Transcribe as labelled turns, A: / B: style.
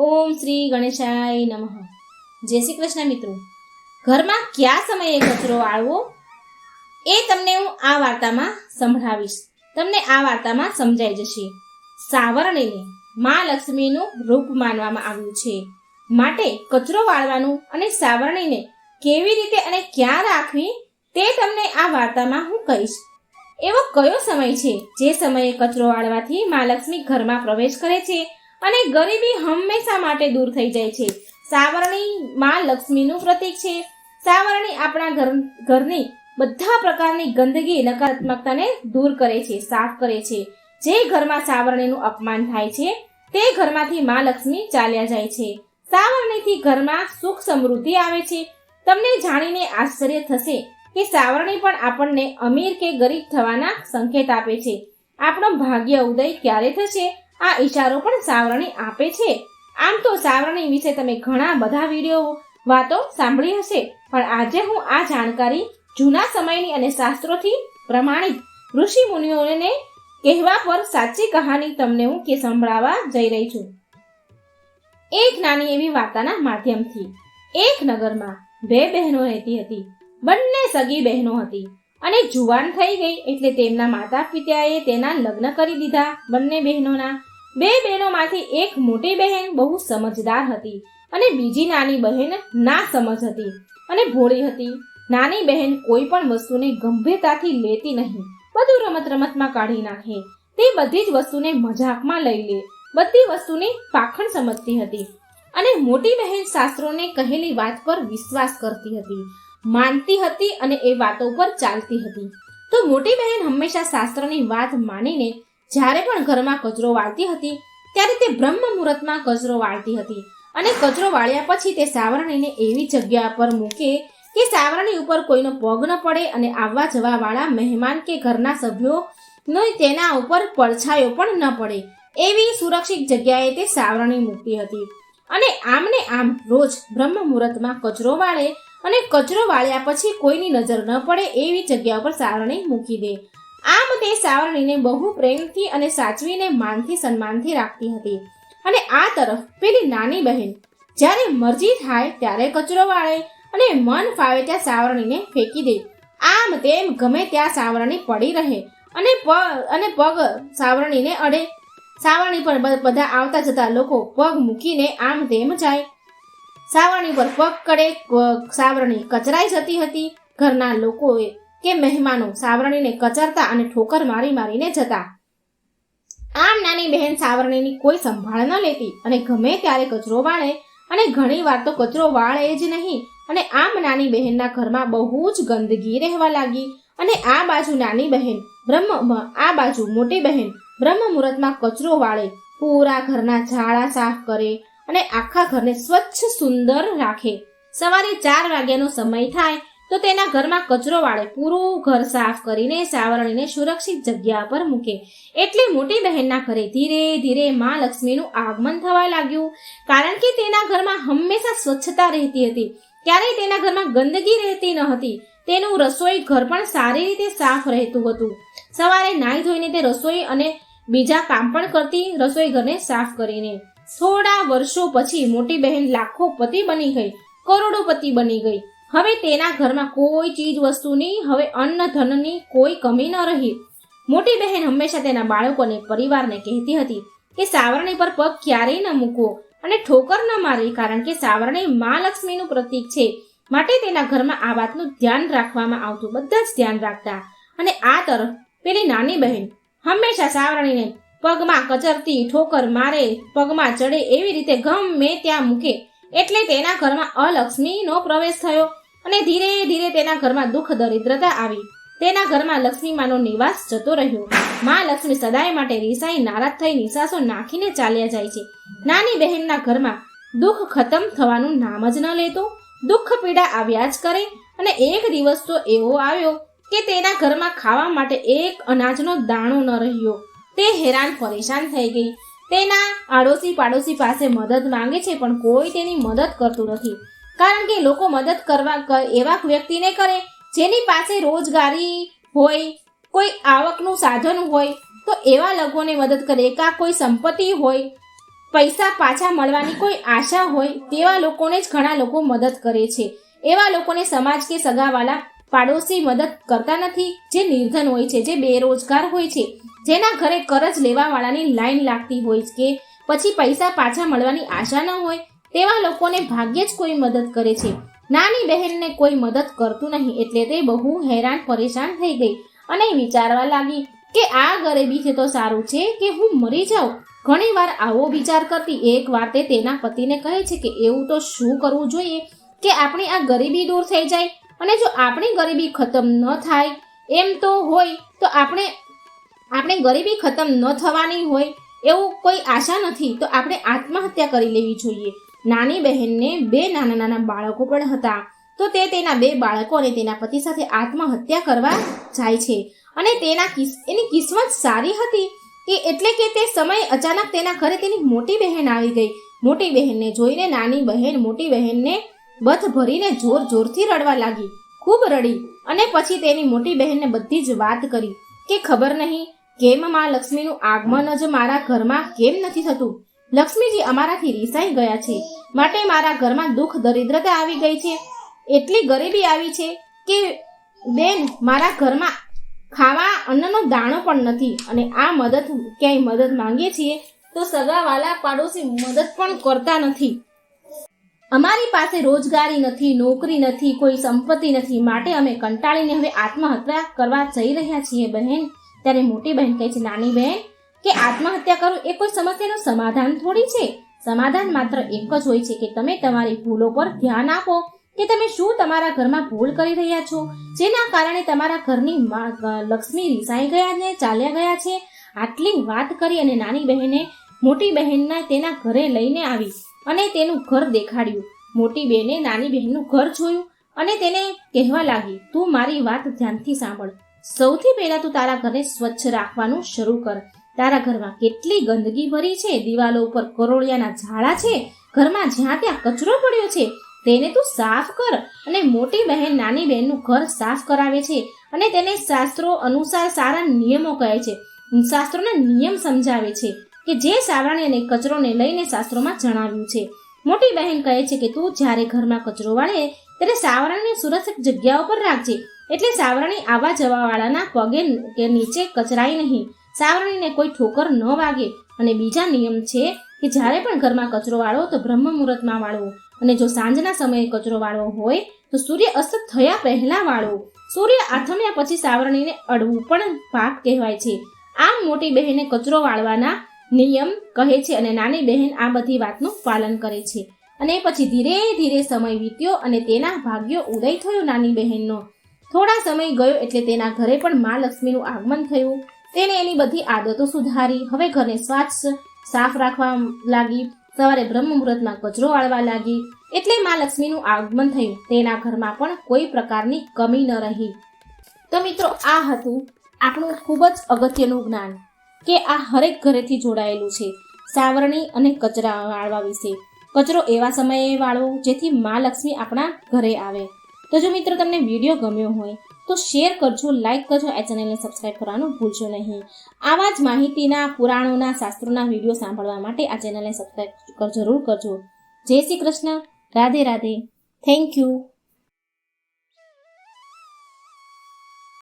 A: ઓમ શ્રી ગણેશાય નમઃ. જય શ્રી કૃષ્ણ મિત્રો. ઘરમાં કયા સમયે કચરો વાળવો? એ તમને હું આ વાર્તામાં સંભળાવીશ. તમને આ વાર્તામાં સમજાઈ જશે. સાવરણીને મા લક્ષ્મીનું રૂપ માનવામાં આવ્યું છે. માટે કચરો વાળવાનું અને સાવરણીને કેવી રીતે અને ક્યાં રાખવી તે તમને આ વાર્તામાં હું કહીશ. એવો કયો સમય છે જે સમયે કચરો વાળવાથી મા લક્ષ્મી ઘરમાં પ્રવેશ કરે છે? અને ગરીબી હંમેશા માટે દૂર થઈ જાય છે. સાવરણી માં લક્ષ્મીનું પ્રતીક છે. સાવરણી આપણા ઘર, ઘરની બધા પ્રકારની ગંદકી, નકારાત્મકતાને દૂર કરે છે, સાફ કરે છે. જે ઘરમાં સાવરણીનું અપમાન થાય છે, તે ઘરમાંથી મા લક્ષ્મી ચાલ્યા જાય છે. સાવરણીથી ઘરમાં સુખ સમૃદ્ધિ આવે છે. તમને જાણીને આશ્ચર્ય થશે કે સાવરણી પણ આપણને અમીર કે ગરીબ થવાના સંકેત આપે છે. આપણો ભાગ્ય ઉદય ક્યારે થશે? આ ઈશારો પણ સાવરણી આપે છે. આમ તો સાવરણી વિશે તમે ઘણા બધા વીડિયો વાતો સાંભળી હશે, પણ આજે હું આ જાણકારી જૂના સમયની અને શાસ્ત્રોથી પ્રમાણિત ઋષિ મુનિઓને કહેવા પર સાચી કહાની તમને હું કે સંભળાવવા જઈ રહી છું. એક નાની એવી વાર્તાના માધ્યમથી. એક નગરમાં બે બહેનો રહેતી હતી. બંને સગી બહેનો હતી અને જુવાન થઈ ગઈ એટલે તેમના માતા પિતાએ તેના લગ્ન કરી દીધા બંને બહેનોના. બે બહેનોમાંથી એક મોટી બહેન બહુ સમજદાર હતી અને બીજી નાની બહેન ના સમજ હતી અને ભોળી હતી. નાની બહેન કોઈ પણ વસ્તુને ગંભીરતાથી લેતી નહીં. બધું રમત રમતમાં કાઢી નાખે. તે બધી જ વસ્તુને મજાકમાં લઈ લે. બધી વસ્તુને પાખણ સમજતી હતી અને મોટી બહેન શાસ્ત્રોને કહેલી વાત પર વિશ્વાસ કરતી હતી. માનતી હતી અને એ વાતો પર ચાલતી હતી. તો મોટી બહેન હંમેશા શાસ્ત્રની વાત માનીને જ્યારે પણ ઘરમાં કચરો વાળતી હતી, ત્યારે તે બ્રહ્મ મુહૂર્તમાં કચરો વાળતી હતી અને કચરો વાળ્યા પછી તે સાવરણીને એવી જગ્યા પર મૂકે કે સાવરણી ઉપર કોઈનો પગ ન પડે અને આવવા જવા વાળા મહેમાન કે ઘરના સભ્યો નો તેના ઉપર પડછાયો પણ ન પડે. એવી સુરક્ષિત જગ્યાએ તે સાવરણી મૂકતી હતી. અને આમને આમ રોજ બ્રહ્મ મુહૂર્તમાં કચરો વાળે અને કચરો વાળ્યા પછી કોઈની નજર ન પડે એવી જગ્યા પર સાવરણી મૂકી દે. આમ તે સાવરણીને બહુ પ્રેમથી અને સાચવીને માનથી સન્માનથી રાખતી હતી. અને આ તરફ પેલી નાની બહેન, જ્યારે મરજી થાય ત્યારે કચરો વાળે અને મન ફાવે ત્યાં સાવરણીને ફેંકી દે. આમ તેમ ગમે ત્યાં સાવરણી પડી રહે અને પ, અને પગ સાવરણીને અડે. સાવરણી પર બધા આવતા જતા લોકો પગ મૂકીને આમ તેમ જાય. સાવરણી પર પગ કડે સાવરણી કચરાઈ જતી હતી. ઘરના લોકોએ કે મહેમાનો સાવરણીને કચરતા અને ઠોકર મારી મારીને જતા. આમ નાની બહેન સાવરણીની કોઈ સંભાળ ન લેતી અને ગમે ત્યારે કચરો વાળે અને ઘણી વાર તો કચરો વાળે જ નહીં. અને આમ નાની બહેનના ઘરમાં બહુ જ ગંદકી રહેવા લાગી. અને આ બાજુ નાની બહેન, બ્રહ્મ આ બાજુ મોટી બહેન, બ્રહ્મ મુહૂર્તમાં કચરો વાળે, પૂરા ઘરના ઝાડા સાફ કરે અને આખા ઘરને સ્વચ્છ સુંદર રાખે. સવારે ચાર વાગ્યાનો સમય થાય તો તેના ઘરમાં કચરો વાળે પૂરું ઘર સાફ કરીને સાવરણીને સુરક્ષિત જગ્યા પર મૂકે. એટલે મોટી બહેનના ઘરે ધીરે ધીરે મા લક્ષ્મીનું આગમન થવા લાગ્યું. કારણ કે તેના ઘરમાં હંમેશા સ્વચ્છતા રહેતી હતી. ક્યારેય તેના ઘરમાં ગંદકી રહેતી ન હતી. તેનું રસોઈ ઘર પણ સારી રીતે સાફ રહેતું હતું. સવારે નાહી ધોઈને તે રસોઈ અને બીજા કામ પણ કરતી રસોઈ ઘરને સાફ કરીને. થોડા વર્ષો પછી મોટી બહેન લાખો પતિ બની ગઈ. કરોડોપતિ બની ગઈ. હવે તેના ઘરમાં કોઈ ચીજ વસ્તુની હવે અન્ન ધનની કોઈ કમી ન રહી. મોટી બહેન હંમેશા તેના બાળકોને, પરિવારને કહેતી હતી કે સાવરણી પર પગ ક્યારેય ન મૂકવો અને ઠોકર ન મારવી કારણ કે સાવરણી મા લક્ષ્મીનું પ્રતીક છે. માટે તેના ઘરમાં આ વાતનું ધ્યાન રાખવામાં આવતું, બધા જ ધ્યાન રાખતા. અને આ તરફ પેલી નાની બહેન હંમેશા સાવરણીને પગમાં કચરતી, ઠોકર મારે, પગમાં ચડે એવી રીતે ગમે ત્યાં મૂકે. એટલે તેના ઘરમાં અલક્ષ્મીનો પ્રવેશ થયો. અને ધીરે ધીરે તેના ઘરમાં દુઃખ, દરિદ્રતા આવી. તેના ઘરમાં લક્ષ્મીમાનો નિવાસ જતો રહ્યો. માં લક્ષ્મી સદાય માટે રીસાઈ નારાજ થઈ નિશાસો નાખીને ચાલ્યા જાય છે. નાની બહેનના ઘરમાં દુઃખ ખતમ થવાનું નામ જ ન લેતું. દુઃખ પીડા આવ્યા જ કરે અને એક દિવસ તો એવો આવ્યો કે તેના ઘરમાં ખાવા માટે એક અનાજનો દાણો ન રહ્યો. તે હેરાન, પરેશાન થઈ ગઈ. તેના આડોશી પાડોશી પાસે મદદ માંગે છે પણ કોઈ તેની મદદ કરતું નથી. કારણ કે લોકો મદદ કરવા એવા વ્યક્તિને કરે. જેની પાસે રોજગારી હોય, કોઈ આવકનું સાધન હોય, તો એવા લોકોને મદદ કરે. કાં કોઈ સંપત્તિ હોય, પૈસા પાછા મળવાની કોઈ આશા હોય, તેવા લોકોને જ ઘણા લોકો મદદ કરે છે. એવા લોકોને સમાજ કે સગાવાલા પાડોશી મદદ કરતા નથી. જે નિર્ધન હોય છે, જે બેરોજગાર હોય છે, જેના ઘરે કરજ લેવાવાળાની લાઈન લાગતી હોય કે પછી પૈસા પાછા મળવાની આશા ન હોય તેવા લોકોને ભાગ્યે જ કોઈ મદદ કરે છે. નાની બહેનને કોઈ મદદ કરતું નહીં એટલે તે બહુ હેરાન પરેશાન થઈ ગઈ અને વિચારવા લાગી કે આ ગરીબીથી તો સારું છે કે હું મરી જાઉં? ઘણીવાર આવો વિચાર કરતી એક વાર તે તેના પતિને કહે છે કે એવું તો શું કરવું જોઈએ કે આપણી આ ગરીબી દૂર થઈ જાય અને જો આપણી ગરીબી ખતમ ન થાય એમ તો હોય તો આપણે આપણે ગરીબી ખતમ ન થવાની હોય એવું કોઈ આશા નથી તો આપણે આત્મહત્યા કરી લેવી જોઈએ. નાની બહેનને બે નાના નાના બાળકો પણ હતા. તો તે તેના બે બાળકો અને તેના પતિ સાથે આત્મહત્યા કરવા જાય છે. અને તેના કિસ, એની કિસ્મત સારી હતી કે એટલે કે તે સમયે અચાનક તેના ઘરે તેની મોટી બહેન આવી ગઈ. મોટી બહેનને જોઈને નાની બહેન મોટી બહેનને બથ ભરીને જોર જોરથી રડવા લાગી. ખૂબ રડી અને પછી તેની મોટી બહેનને બધી જ વાત કરી કે ખબર નહીં, કેમ માં લક્ષ્મીનું આગમન જ મારા ઘરમાં કેમ નથી થતું? લક્ષ્મીજી અમારાથી રીસાઈ ગયા છે. માટે મારા ઘરમાં દુઃખ દરિદ્રતા આવી ગઈ છે. એટલી ગરીબી આવી છે કે બેન, મારા ઘરમાં ખાવા અન્નનો દાણો પણ નથી અને આ મદદ ક્યાંય મદદ માંગીએ છીએ તો સગાવાલા પાડોશી મદદ પણ કરતા નથી. અમારી પાસે રોજગારી નથી, નોકરી નથી, કોઈ સંપત્તિ નથી. માટે અમે કંટાળીને હવે આત્મહત્યા કરવા જઈ રહ્યા છીએ, બહેન. ત્યારે મોટી બહેન કહે છે, નાની બહેન કે આત્મહત્યા કરવું એ કોઈ સમસ્યાનું સમાધાન થોડી છે? સમાધાન માત્ર એક જ હોય છે કે તમે તમારી ભૂલો પર ધ્યાન આપો કે તમે શું તમારા ઘરમાં ભૂલ કરી રહ્યા છો? જેના કારણે તમારા ઘરની લક્ષ્મી રિસાઈ ગયા ને ચાલ્યા ગયા છે? આટલી વાત કરી અને નાની બહેને મોટી બહેનને તેના ઘરે લઈને આવી અને તેનું ઘર દેખાડ્યું. મોટી બહેને નાની બહેનનું ઘર જોયું અને તેને કહેવા લાગી, તું મારી વાત ધ્યાનથી સાંભળ. સૌથી પહેલા તું તારા ઘરને સ્વચ્છ રાખવાનું શરૂ કર. તારા ઘરમાં કેટલી ગંદકી ભરી છે? દિવાલો ઉપર કરોળિયાના ઝાડા છે? ઘરમાં જ્યાં ત્યાં કચરો પડ્યો છે, તેને તું સાફ કર અને મોટી બહેન નાની બહેનનું ઘર સાફ કરાવે છે અને તેને શાસ્ત્રો અનુસાર સારા નિયમો કહે છે. શાસ્ત્રોના નિયમ સમજાવે છે કે જે સાવરણી અને કચરોને લઈને શાસ્ત્રોમાં જણાવ્યું છે. મોટી બહેન કહે છે કે તું જ્યારે ઘરમાં કચરો વાળે ત્યારે સાવરણને સુરક્ષિત જગ્યા ઉપર રાખજે. એટલે સાવરણી આવા જવાવાળાના પગે કે નીચે કચરાય નહીં. સાવરણીને કોઈ ઠોકર ન વાગે. અને બીજા નિયમ છે કે જ્યારે પણ ઘરમાં કચરો વાળો તો બ્રહ્મ મુહૂર્તમાં વાળવો. અને જો સાંજના સમયે કચરો વાળવો હોય તો સૂર્ય અસ્ત થયા પહેલા વાળવો. સૂર્ય આથમ્યા પછી સાવરણીને અડવું પણ પાપ કહેવાય છે. આમ મોટી બહેને કચરો વાળવાના નિયમ કહે છે અને નાની બહેન આ બધી વાતનું પાલન કરે છે. અને પછી ધીરે ધીરે સમય વીત્યો અને તેના ભાગ્યો ઉદય થયો નાની બહેનનો. થોડા સમય ગયો એટલે તેના ઘરે પણ મા લક્ષ્મીનું આગમન થયું. તેને એની બધી આદતો સુધારી. હવે ઘરને સ્વચ્છ સાફ રાખવા લાગી. સવારે બ્રહ્મ મુહૂર્તમાં કચરો વાળવા લાગી. એટલે મા લક્ષ્મીનું આગમન થયું. તેના ઘરમાં પણ કોઈ પ્રકારની કમી ન રહી. તો મિત્રો, આ હતું આપણું ખૂબ જ અગત્યનું જ્ઞાન કે આ હરેક ઘરેથી જોડાયેલું છે, સાવરણી અને કચરા વાળવા વિશે. કચરો એવા સમયે વાળવો જેથી મા લક્ષ્મી આપણા ઘરે આવે. તો જો મિત્રો તમને વીડિયો ગમ્યો હોય તો શેર કરજો લાઈક કરજો, આ ચેનલને સબસ્ક્રાઈબ કરવાનું ભૂલશો નહીં. આવા જ માહિતીના, પુરાણોના, શાસ્ત્રોના વીડિયો સાંભળવા માટે આ ચેનલને સબસ્ક્રાઈબ જરૂર કરજો. જય શ્રી કૃષ્ણ. રાધે રાધે. Thank you